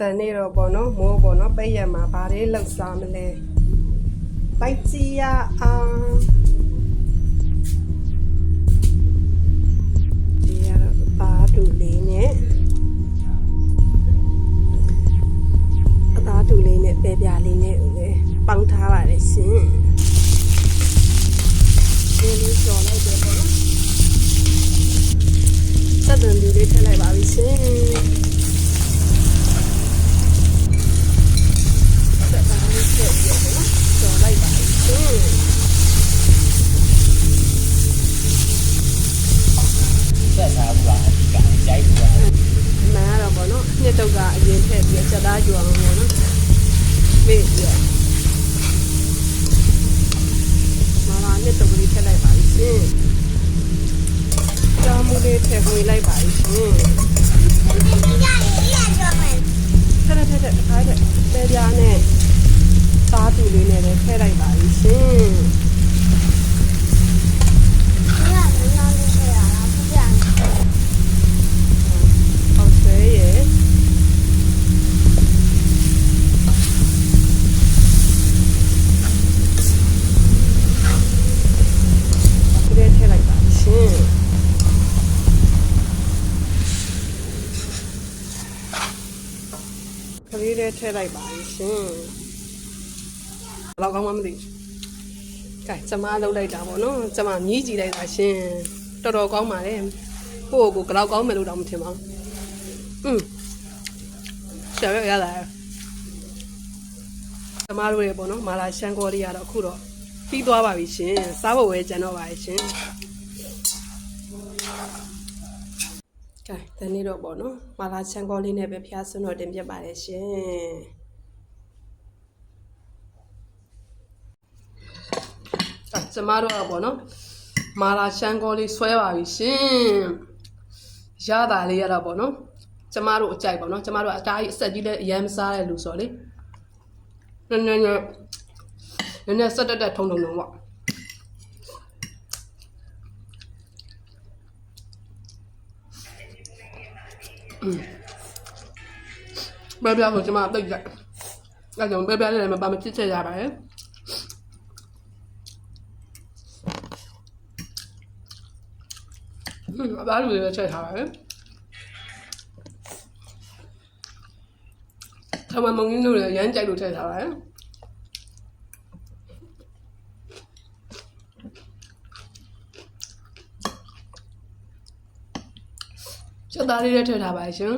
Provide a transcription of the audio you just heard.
တန်နေတော့ပေါ့နော်မိုးပေါ့နော်ပိတ်ရမှာဘာတွေလောက်စားမလဲပိုက်ကြည့်ရအောင်ဒီရတော့ပါတူလေးနဲ့အသားတူလေးနဲ့ပဲပြားလေးနဲ့လည်းပေါင်းထားပါတယ်ရှင်ဒီလေးကြော်လိုက်တယ်ပေါ့နော်စက်တန်ဒီလေးထည့်လိုက်ပါပြီရှင် ဆက်စားဘူးပါအဓိကကြိုက်ဘူးပါအမှန်ကတော့ပေါ့နော်နှစ်တုပ်ကအရင်ထည့်ပြီးတော့ချက်သားကြွအောင်ပေါ့နော်မေ့ပြီးတော့မာလာနှစ်တုပ်ကလေးထည့်လိုက်ပါရှင်ကြောင်မူလေးထည့်ခွေလိုက်ပါရှင်ထက်ထက်ထက်ခါတဲ့ပဲပြားနဲ့သားတူလေးနဲ့လည်းထည့်လိုက်ပါရှင် ခလေးထဲထည့်လိုက်ပါရှင်ဘယ်လောက်ကောင်းမှမသိဘူးကဲကျမလှုပ်လိုက်တာပေါ့နော်ကျမမြည်ကြည့်လိုက်တာရှင်တော်တော်ကောင်းပါလေကိုယ့်ကိုယ်ကိုယ်ကတော့ကောင်းမယ်လို့တော့မထင်ပါဘူးอืมဆက်ရရလာကျမတို့ရေပေါ့နော်မာလာရှန်ကောလေးရတော့အခုတော့ပြီးသွားပါပြီရှင်စားဖို့ဝဲကြံတော့ပါရဲ့ရှင် ကဲဒီနေ့တော့ပေါ့နော်မာလာရှန်ကောလေးနဲ့ပဲဖျားဆွန်းတော့တင်ပြပါတယ်ရှင်အဲကျမတို့ကပေါ့နော်မာလာရှန်ကောလေးဆွဲပါပြီရှင်ရတာလေးရတော့ပေါ့နော်ကျမတို့အကြိုက်ပေါ့နော်ကျမတို့ကအတားကြီးအဆက်ကြီးလည်းအရမ်းမစားတဲ့လူဆိုတော့လေနည်းနည်းနည်းနည်းနည်းဆက်တက်တက်ထုံထုံထုံပေါ့ ပဲပြဆိုကျွန်မတိတ်ကြိုက်အဲကြောင့်ပဲပြနဲ့လည်းမပါမချစ်ချက်ရပါတယ်အသားလူတွေလည်းချက်ထားပါတယ်။ထမမုံကြီးတို့လည်းရမ်းကြိုက်လို့ချက်ထားပါတယ်။ ချက်သားလေးလည်းထည့်ထားပါရဲ့ရှင်